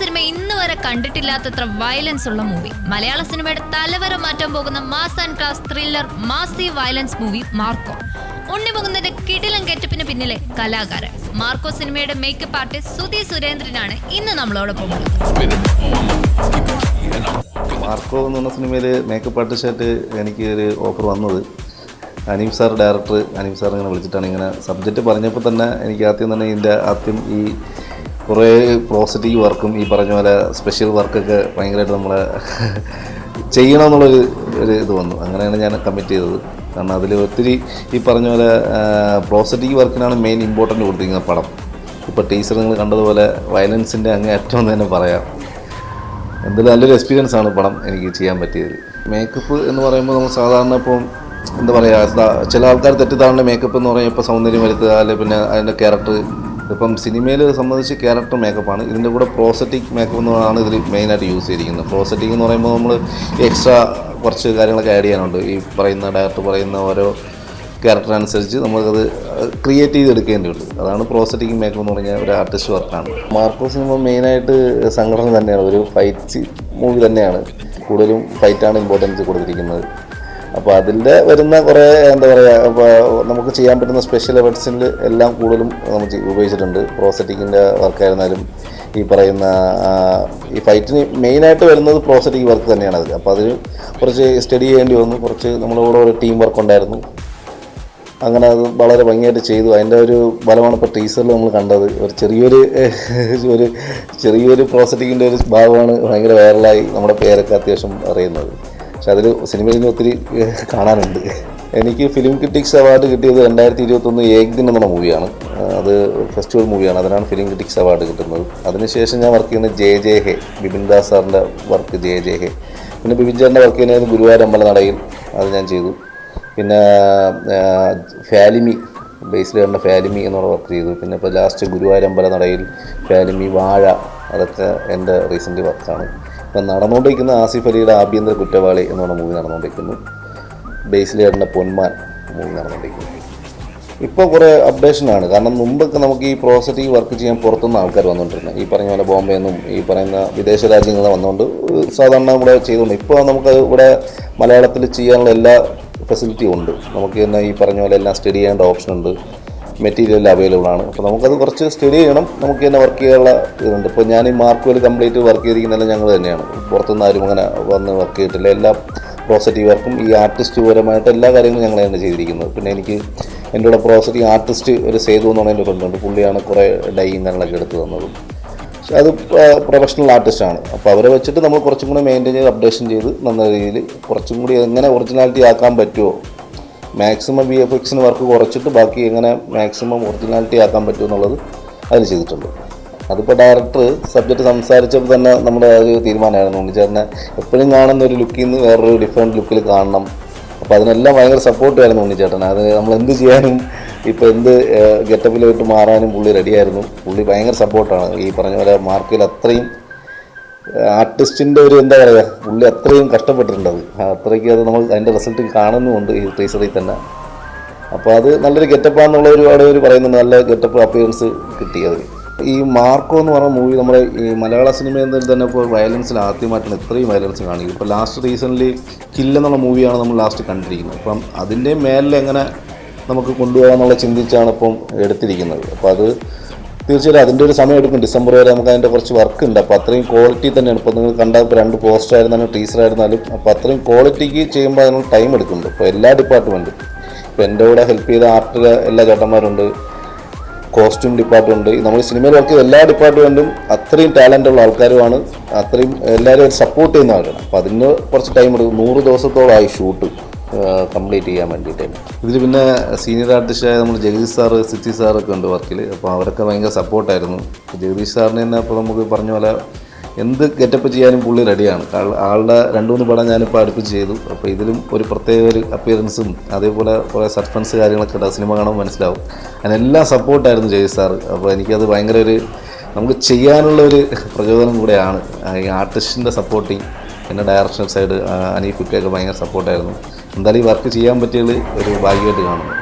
Cinema ഇന്ന് വരെ കണ്ടിട്ടില്ലാത്തത്ര violence ഉള്ള മൂവി മലയാള സിനിമയുടെ തലവര മാറ്റാൻ പോകുന്ന mass and class thriller massy violence movie Marco. ഉണ്ണിമുകുന്നതിന്റെ കിടിലം കെറ്റപ്പിന് പിന്നിലെ കലാകാരൻ. മാർക്കോ സിനിമയുടെ മേക്കപ്പ് ആർട്ടിസ്റ്റ് സുധി സുരേന്ദ്രനാണ് ഇന്ന് നമ്മളോടൊപ്പം മാർക്കോ എന്ന് പറഞ്ഞ സിനിമയിൽ മേക്കപ്പ് ആർട്ടിസ്റ്റായിട്ട് എനിക്ക് ഒരു ഓഫർ വന്നത്. Aneem sir director Aneem sir ഇങ്ങനെ വിളിച്ചിട്ടാണ് ഇങ്ങനെ സബ്ജക്റ്റ് പറഞ്ഞപ്പോൾ തന്നെ എനിക്ക് ആദ്യം തന്നെ ഇതിന്റെ ആദ്യം ഈ കുറേ പ്രോസിറ്റീവ് വർക്കും ഈ പറഞ്ഞ പോലെ സ്പെഷ്യൽ വർക്കൊക്കെ ഭയങ്കരമായിട്ട് നമ്മളെ ചെയ്യണമെന്നുള്ളൊരു ഒരു ഇത് വന്നു. അങ്ങനെയാണ് ഞാൻ കമ്മിറ്റ് ചെയ്തത്. കാരണം അതിൽ ഒത്തിരി ഈ പറഞ്ഞ പോലെ പ്രോസറ്റിക് വർക്കിനാണ് മെയിൻ ഇമ്പോർട്ടന്റ് കൊടുത്തിരിക്കുന്നത് പടം. ഇപ്പോൾ ടീച്ചർ നിങ്ങൾ കണ്ടതുപോലെ വയലൻസിന്റെ അങ്ങേ അറ്റം തന്നെ പറയാം. എന്തായാലും നല്ലൊരു എക്സ്പീരിയൻസ് ആണ് പടം എനിക്ക് ചെയ്യാൻ പറ്റിയത്. മേക്കപ്പ് എന്ന് പറയുമ്പോൾ നമ്മൾ സാധാരണ ഇപ്പം എന്താ പറയുക ചില ആൾക്കാർ തെറ്റിദ്ധാരണ മേക്കപ്പ് എന്ന് പറയുമ്പോൾ ഇപ്പോൾ സൗന്ദര്യം വരുത്തുക അല്ലെങ്കിൽ പിന്നെ അതിന്റെ ക്യാരക്ടർ ഇപ്പം സിനിമയിൽ സംബന്ധിച്ച് ക്യാരക്ടർ മേക്കപ്പാണ് ഇതിന്റെ കൂടെ പ്രോസറ്റിക് മേക്കപ്പ് എന്നാണ് ഇതിൽ മെയിനായിട്ട് യൂസ് ചെയ്തിരിക്കുന്നത്. പ്രോസറ്റിക് എന്ന് പറയുമ്പോൾ നമ്മൾ എക്സ്ട്രാ കുറച്ച് കാര്യങ്ങളൊക്കെ ആഡ് ചെയ്യാനുണ്ട്. ഈ പറയുന്ന ഡയറക്ടർ പറയുന്ന ഓരോ ക്യാരക്ടർ അനുസരിച്ച് നമുക്കത് ക്രിയേറ്റ് ചെയ്തെടുക്കേണ്ടതുണ്ട് അതാണ് പ്രോസറ്റിക് മേക്കപ്പ് എന്ന് പറഞ്ഞാൽ ഒരു ആർട്ടിസ്റ്റ് വർക്കാണ് മാർക്കോ സിനിമ മെയിനായിട്ട് സംഘടന തന്നെയാണ്. ഒരു ഫൈറ്റ് മൂവി തന്നെയാണ്. കൂടുതലും ഫൈറ്റാണ് ഇമ്പോർട്ടൻസ് കൊടുത്തിരിക്കുന്നത്. അപ്പോൾ അതിന്റെ വരുന്ന കുറേ എന്താ പറയുക ഇപ്പോൾ നമുക്ക് ചെയ്യാൻ പറ്റുന്ന സ്പെഷ്യൽ എഫർട്സിൽ എല്ലാം കൂടുതലും നമുക്ക് ഉപയോഗിച്ചിട്ടുണ്ട്. പ്രോസറ്റിക്കിന്റെ വർക്കായിരുന്നാലും ഈ പറയുന്ന ഈ ഫൈറ്റിന് മെയിനായിട്ട് വരുന്നത് പ്രോസറ്റിക് വർക്ക് തന്നെയാണ് അതിൽ അപ്പോൾ അതിൽ കുറച്ച് സ്റ്റഡി ചെയ്യേണ്ടി വന്നു. കുറച്ച് നമ്മുടെ കൂടെ ഒരു ടീം വർക്ക് ഉണ്ടായിരുന്നു. അങ്ങനെ അത് വളരെ ഭംഗിയായിട്ട് ചെയ്തു. അതിന്റെ ഒരു ഫലമാണ് ഇപ്പോൾ ടീസറിൽ നമ്മൾ കണ്ടത്. ഒരു ചെറിയൊരു ഒരു ചെറിയൊരു പ്രോസറ്റിക്കിന്റെ ഒരു ഭാഗമാണ് ഭയങ്കര വൈറലായി നമ്മുടെ പേരൊക്കെ അത്യാവശ്യം അറിയുന്നത്. പക്ഷെ അതിൽ സിനിമയിൽ നിന്ന് ഒത്തിരി കാണാനുണ്ട്. എനിക്ക് ഫിലിം ക്രിറ്റിക്സ് അവാർഡ് കിട്ടിയത് രണ്ടായിരത്തി ഇരുപത്തൊന്ന് ഏക് ദിൻ എന്നുള്ള മൂവിയാണ്. അത് ഫെസ്റ്റിവൽ മൂവിയാണ്. അതിനാണ് ഫിലിം ക്രിറ്റിക്സ് അവാർഡ് കിട്ടുന്നത്. അതിനുശേഷം ഞാൻ വർക്ക് ചെയ്യുന്ന ജെ ജെ ഹെ ബിപിൻ ദാസ് സാറിന്റെ വർക്ക് ജെ ജെ ഹെ. പിന്നെ ബിപിൻ ചേട്ടന്റെ വർക്ക് ചെയ്യുന്നത് ഗുരുവായൂർ അമ്പല നടയിൽ അത് ഞാൻ ചെയ്തു. പിന്നെ ഫാലിമി ബേസിൽ വരുന്ന ഫാലിമി എന്നുള്ള വർക്ക് ചെയ്തു. പിന്നെ ഇപ്പോൾ ലാസ്റ്റ് ഗുരുവായൂരമ്പല നടയിൽ ഫാലിമി വാഴ അതൊക്കെ എന്റെ റീസെന്റ് വർക്കാണ്. ഇപ്പം നടന്നുകൊണ്ടിരിക്കുന്ന ആസിഫ് അലിയുടെ ആഭ്യന്തര കുറ്റവാളി എന്നുള്ള മൂവി നടന്നുകൊണ്ടിരിക്കുന്നു ബേസിലേറിന്റെ പൊന്മാൻ മൂവി നടന്നുകൊണ്ടിരിക്കുന്നു ഇപ്പോൾ കുറേ അപ്ഡേഷനാണ് കാരണം മുമ്പൊക്കെ നമുക്ക് ഈ പ്രോസറ്റിക് വർക്ക് ചെയ്യാൻ പുറത്തുനിന്ന് ആൾക്കാർ വന്നുകൊണ്ടിരുന്നത് ഈ പറഞ്ഞ പോലെ ബോംബെ നിന്നും ഈ പറയുന്ന വിദേശ രാജ്യങ്ങളിൽ വന്നുകൊണ്ട് സാധാരണ ഇവിടെ ചെയ്തുകൊണ്ട് ഇപ്പോൾ നമുക്ക് ഇവിടെ മലയാളത്തിൽ ചെയ്യാനുള്ള എല്ലാ ഫെസിലിറ്റിയും ഉണ്ട്. നമുക്ക് തന്നെ ഈ പറഞ്ഞ പോലെ എല്ലാം സ്റ്റഡി ചെയ്യേണ്ട ഓപ്ഷൻ ഉണ്ട്. മെറ്റീരിയൽ അവൈലബിൾ ആണ്. അപ്പോൾ നമുക്കത് കുറച്ച് സ്റ്റഡി ചെയ്യണം. നമുക്ക് തന്നെ വർക്ക് ചെയ്യാനുള്ള ഇതുണ്ട്. ഇപ്പോൾ ഞാൻ ഈ മാർക്കുകൾ കംപ്ലീറ്റ് വർക്ക് ചെയ്തിരിക്കുന്നതെല്ലാം ഞങ്ങൾ തന്നെയാണ്. പുറത്തുനിന്ന് ആരും അങ്ങനെ വന്ന് വർക്ക് ചെയ്തിട്ടില്ല. എല്ലാ പ്രോസറ്റീവ് വർക്കും ഈ ആർട്ടിസ്റ്റ് പരമായിട്ട് എല്ലാ കാര്യങ്ങളും ഞങ്ങൾ തന്നെ ചെയ്തിരിക്കുന്നത്. പിന്നെ എനിക്ക് എന്റെ കൂടെ പ്രോസറ്റീവ് ആർട്ടിസ്റ്റ് ഒരു സേതു എന്ന് പറഞ്ഞ എന്റെ ഫ്രണ്ടുണ്ട് പുള്ളിയാണ് കുറേ ഡൈയും കാര്യങ്ങളൊക്കെ എടുത്തു തന്നത്. പക്ഷെ അത് പ്രൊഫഷണൽ ആർട്ടിസ്റ്റാണ് അപ്പോൾ അവരെ വെച്ചിട്ട് നമ്മൾ കുറച്ചും കൂടി മെയിന്റെയിൻ ചെയ്ത് അപ്ഡേഷൻ ചെയ്ത് നല്ല രീതിയിൽ കുറച്ചും കൂടി എങ്ങനെ ഒറിജിനാലിറ്റി ആക്കാൻ പറ്റുമോ മാക്സിമം ബി എഫ് എക്സിന് വർക്ക് കുറച്ചിട്ട് ബാക്കി എങ്ങനെ മാക്സിമം ഒറിജിനാലിറ്റി ആക്കാൻ പറ്റും എന്നുള്ളത് അതിൽ ചെയ്തിട്ടുണ്ട്. അതിപ്പോൾ ഡയറക്ടർ സബ്ജക്റ്റ് സംസാരിച്ചപ്പോൾ തന്നെ നമ്മുടെ ഒരു തീരുമാനമായിരുന്നു. ഉണ്ണിച്ചേട്ടനെ എപ്പോഴും കാണുന്ന ഒരു ലുക്കിൽ നിന്ന് വേറൊരു ഡിഫറെന്റ് ലുക്കിൽ കാണണം. അപ്പോൾ അതിനെല്ലാം ഭയങ്കര സപ്പോർട്ടായിരുന്നു ഉണ്ണിച്ചേട്ടൻ അത് നമ്മൾ എന്ത് ചെയ്യാനും ഇപ്പോൾ എന്ത് ഗെറ്റപ്പിലോട്ട് മാറാനും പുള്ളി റെഡിയായിരുന്നു പുള്ളി ഭയങ്കര സപ്പോർട്ടാണ് ഈ പറഞ്ഞ പോലെ മാർക്കിൽ അത്രയും ആർട്ടിസ്റ്റിന്റെ ഒരു എന്താ പറയുക പുള്ളി അത്രയും കഷ്ടപ്പെട്ടിട്ടുണ്ട് അത് അത്രയ്ക്ക് അത് നമ്മൾ അതിന്റെ റിസൾട്ട് കാണുന്നുമുണ്ട് ഈ ടീച്ചറിൽ തന്നെ. അപ്പോൾ അത് നല്ലൊരു ഗെറ്റപ്പാന്നുള്ള ഒരുപാട് പേര് പറയുന്നുണ്ട് നല്ല ഗെറ്റപ്പ് അപ്പിയറൻസ് കിട്ടിയത്. ഈ മാർക്കോ എന്ന് പറഞ്ഞ മൂവി നമ്മുടെ ഈ മലയാള സിനിമയിൽ തന്നെ ഇപ്പോൾ വയലൻസിൽ ആദ്യമായിട്ടാണ് ഇത്രയും വയലൻസ് കാണിക്കുന്നത്. ഇപ്പോൾ ലാസ്റ്റ് റീസെന്റ്ലി കില്ലെന്നുള്ള മൂവിയാണ് നമ്മൾ ലാസ്റ്റ് കണ്ടിരിക്കുന്നത്. അപ്പം അതിന്റെ മേലെ എങ്ങനെ നമുക്ക് കൊണ്ടുപോകാമെന്നുള്ള ചിന്തിച്ചാണ് ഇപ്പം എടുത്തിരിക്കുന്നത്. അപ്പോൾ അത് തീർച്ചയായും അതിന്റെ ഒരു സമയം എടുക്കും. ഡിസംബർ വരെ നമുക്ക് അതിന്റെ കുറച്ച് വർക്ക് ഉണ്ട്. അപ്പോൾ അത്രയും ക്വാളിറ്റി തന്നെയാണ്. ഇപ്പോൾ നിങ്ങൾ കണ്ട രണ്ട് പോസ്റ്റർ ആയിരുന്നാലും ടീച്ചർ ആയിരുന്നാലും അപ്പോൾ അത്രയും ക്വാളിറ്റിക്ക് ചെയ്യുമ്പോൾ അതിനുള്ള ടൈം എടുക്കുന്നുണ്ട്. ഇപ്പോൾ എല്ലാ ഡിപ്പാർട്ട്മെന്റും ഇപ്പോൾ എന്റെ കൂടെ ഹെൽപ്പ് ചെയ്ത ആർട്ടിലെ എല്ലാ ചേട്ടന്മാരുണ്ട്. കോസ്റ്റ്യൂം ഡിപ്പാർട്ട്മെന്റ് നമ്മൾ സിനിമയിൽ വർക്ക് ചെയ്ത എല്ലാ ഡിപ്പാർട്ട്മെന്റും അത്രയും ടാലന്റ് ഉള്ള ആൾക്കാരുമാണ്. അത്രയും എല്ലാവരും സപ്പോർട്ട് ചെയ്യുന്ന ആളാണ് അപ്പോൾ അതിന് കുറച്ച് ടൈം എടുക്കും. നൂറ് ദിവസത്തോളമായി ഷൂട്ട് കംപ്ലീറ്റ് ചെയ്യാൻ വേണ്ടിയിട്ടായിരുന്നു ഇതിൽ പിന്നെ സീനിയർ ആർട്ടിസ്റ്റായ നമ്മൾ ജഗദീഷ് സാറ് സിറ്റി സാറൊക്കെ ഉണ്ട് വർക്കിൽ അപ്പോൾ അവരൊക്കെ ഭയങ്കര സപ്പോർട്ടായിരുന്നു ജഗദീഷ് സാറിന് തന്നെ അപ്പോൾ നമുക്ക് പറഞ്ഞ പോലെ എന്ത് ഗെറ്റപ്പ് ചെയ്യാനും പുള്ളി റെഡിയാണ് ആളുടെ രണ്ട് മൂന്ന് പടം ഞാനിപ്പോൾ അടുപ്പിച്ച് ചെയ്തു. അപ്പോൾ ഇതിലും ഒരു പ്രത്യേക ഒരു അപ്പിയറൻസും അതേപോലെ കുറേ സസ്പെൻസ് കാര്യങ്ങളൊക്കെ ഉണ്ട് സിനിമ കാണുമ്പോൾ മനസ്സിലാവും. അതിനെല്ലാം സപ്പോർട്ടായിരുന്നു ജഗദീഷ് സാറ്. അപ്പോൾ എനിക്കത് ഭയങ്കര ഒരു നമുക്ക് ചെയ്യാനുള്ള ഒരു പ്രചോദനം കൂടെയാണ്. ഈ ആർട്ടിസ്റ്റിന്റെ സപ്പോർട്ടിങ് പിന്നെ ഡയറക്ഷൻ സൈഡ് അനീഫിക്കൊക്കെ ഭയങ്കര സപ്പോർട്ടായിരുന്നു എന്തായാലും ഈ വർക്ക് ചെയ്യാൻ പറ്റിയത് ഒരു ഭാഗ്യമായിട്ട് കാണുന്നു.